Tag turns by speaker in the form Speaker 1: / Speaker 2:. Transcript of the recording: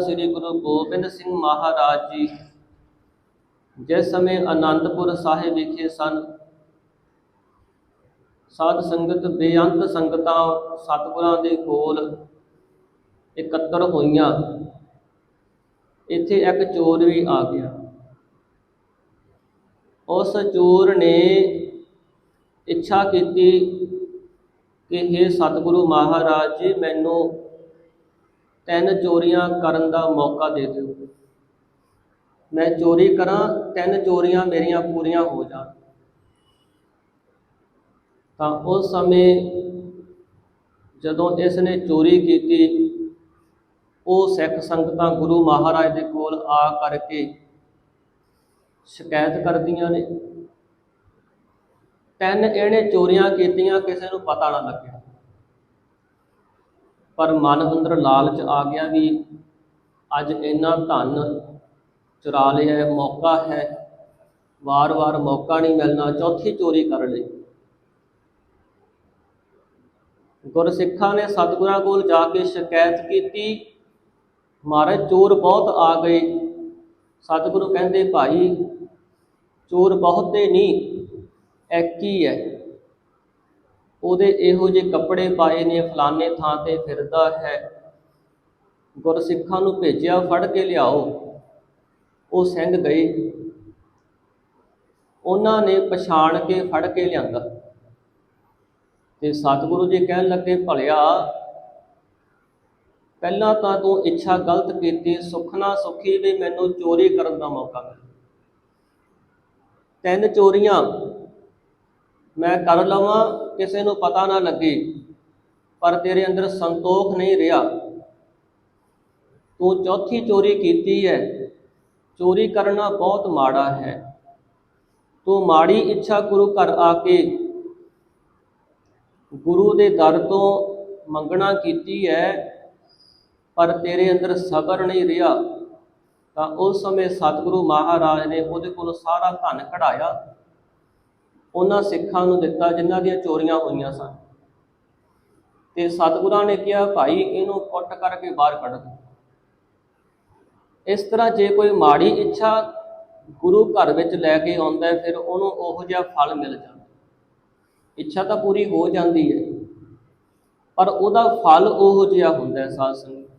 Speaker 1: ਸ੍ਰੀ ਗੁਰੂ ਗੋਬਿੰਦ ਸਿੰਘ ਮਹਾਰਾਜ ਜੀ। ਜਿਸ ਸਮੇਂ ਅਨੰਦਪੁਰ ਸਾਹਿਬ ਵਿਖੇ ਸਨ, ਸਾਧ ਸੰਗਤ ਬੇਅੰਤ ਸੰਗਤਾਂ ਸਤਿਗੁਰਾਂ ਦੇ ਕੋਲ ਇਕੱਤਰ ਹੋਈਆਂ। ਇੱਥੇ ਇੱਕ ਚੋਰ ਵੀ ਆ ਗਿਆ। ਉਸ ਚੋਰ ਨੇ ਇੱਛਾ ਕੀਤੀ ਕਿ हे ਸਤਿਗੁਰੂ ਮਹਾਰਾਜ ਜੀ, ਮੈਨੂੰ ਤਿੰਨ ਚੋਰੀਆਂ ਕਰਨ ਦਾ ਮੌਕਾ ਦੇ ਦਿਓ। ਮੈਂ ਚੋਰੀ ਕਰਾਂ, ਤਿੰਨ ਚੋਰੀਆਂ ਮੇਰੀਆਂ ਪੂਰੀਆਂ ਹੋ ਜਾਣ। ਤਾਂ ਉਸ ਸਮੇਂ ਜਦੋਂ ਇਸ ਨੇ ਚੋਰੀ ਕੀਤੀ, ਉਹ ਸਿੱਖ ਸੰਗਤਾਂ ਗੁਰੂ ਮਹਾਰਾਜ ਦੇ ਕੋਲ ਆ ਕਰਕੇ ਸ਼ਿਕਾਇਤ ਕਰਦੀਆਂ ਨੇ। ਤਿੰਨ ਇਹਨੇ ਚੋਰੀਆਂ ਕੀਤੀਆਂ, ਕਿਸੇ ਨੂੰ ਪਤਾ ਨਾ ਲੱਗਿਆ ਪਰ ਮਨ ਅੰਦਰ ਲਾਲਚ ਆ ਗਿਆ ਵੀ ਅੱਜ ਇੰਨਾ ਧਨ ਚੁਰਾ ਲਿਆ ਮੌਕਾ ਹੈ। ਵਾਰ-ਵਾਰ ਮੌਕਾ ਨਹੀਂ ਮਿਲਣਾ, ਚੌਥੀ ਚੋਰੀ ਕਰ ਲਈ। ਗੁਰਸਿੱਖਾਂ ਨੇ ਸਤਿਗੁਰਾਂ ਕੋਲ ਜਾ ਕੇ ਸ਼ਿਕਾਇਤ ਕੀਤੀ। ਮਹਾਰਾਜ, ਚੋਰ ਬਹੁਤ ਆ ਗਏ। ਸਤਿਗੁਰੂ ਕਹਿੰਦੇ, ਭਾਈ, ਚੋਰ ਬਹੁਤੇ ਨਹੀਂ, ਇੱਕ ਹੀ ਹੈ। ਉਹਦੇ ਇਹੋ ਜਿਹੇ ਕੱਪੜੇ ਪਾਏ ਨੇ, ਫਲਾਣੇ ਥਾਂ ਤੇ ਫਿਰਦਾ ਹੈ। ਗੁਰਸਿੱਖਾਂ ਨੂੰ ਭੇਜਿਆ, ਫੜ ਕੇ ਲਿਆਓ। ਉਹ ਸਿੰਘ ਗਏ। ਉਹਨਾਂ ਨੇ ਪਛਾਣ ਕੇ ਫੜ ਕੇ ਲਿਆਂਦਾ। ਤੇ ਸਤਿਗੁਰੂ ਜੀ ਕਹਿਣ ਲੱਗੇ, ਭਲਿਆ, ਪਹਿਲਾਂ ਤਾਂ ਤੂੰ ਇੱਛਾ ਗਲਤ ਕੀਤੀ ਸੁਖਨਾ ਸੁਖੀ ਵੀ ਮੈਨੂੰ ਚੋਰੀ ਕਰਨ ਦਾ ਮੌਕਾ ਮਿਲਿਆ। ਤਿੰਨ ਚੋਰੀਆਂ ਮੈਂ ਕਰ ਲਵਾਂ, ਕਿਸੇ ਨੂੰ ਪਤਾ ਨਾ ਲੱਗੇ, ਪਰ ਤੇਰੇ ਅੰਦਰ ਸੰਤੋਖ ਨਹੀਂ ਰਿਹਾ। ਤੂੰ ਚੌਥੀ ਚੋਰੀ ਕੀਤੀ ਹੈ। ਚੋਰੀ ਕਰਨਾ ਬਹੁਤ ਮਾੜਾ ਹੈ। ਤੂੰ ਮਾੜੀ ਇੱਛਾ ਗੁਰੂ ਘਰ ਆ ਕੇ ਗੁਰੂ ਦੇ ਦਰ ਤੋਂ ਮੰਗਣਾ ਕੀਤੀ ਹੈ, ਪਰ ਤੇਰੇ ਅੰਦਰ ਸਬਰ ਨਹੀਂ ਰਿਹਾ। ਤਾਂ ਉਸ ਸਮੇਂ ਸਤਿਗੁਰੂ ਮਹਾਰਾਜ ਨੇ ਉਹਦੇ ਕੋਲੋਂ ਸਾਰਾ ਧਨ ਕਢਾਇਆ। ਉਹਨਾਂ ਸਿੱਖਾਂ ਨੂੰ ਦਿੱਤਾ ਜਿਨ੍ਹਾਂ ਦੀਆਂ ਚੋਰੀਆਂ ਹੋਈਆਂ ਸਨ। ਤੇ ਸਤਿਗੁਰਾਂ ਨੇ ਕਿਹਾ, ਭਾਈ, ਇਹਨੂੰ ਕੁੱਟ ਕਰਕੇ ਬਾਹਰ ਕੱਢ ਦਿਓ ਇਸ ਤਰ੍ਹਾਂ ਜੇ ਕੋਈ ਮਾੜੀ ਇੱਛਾ ਗੁਰੂ ਘਰ ਵਿੱਚ ਲੈ ਕੇ ਆਉਂਦਾ ਫਿਰ ਉਹਨੂੰ ਉਹੋ ਜਿਹਾ ਫਲ ਮਿਲ ਜਾਂਦਾ। ਇੱਛਾ ਤਾਂ ਪੂਰੀ ਹੋ ਜਾਂਦੀ ਹੈ, ਪਰ ਉਹਦਾ ਫਲ ਉਹੋ ਜਿਹਾ ਹੁੰਦਾ ਹੈ, ਸਾਧ ਸੰਗਤ।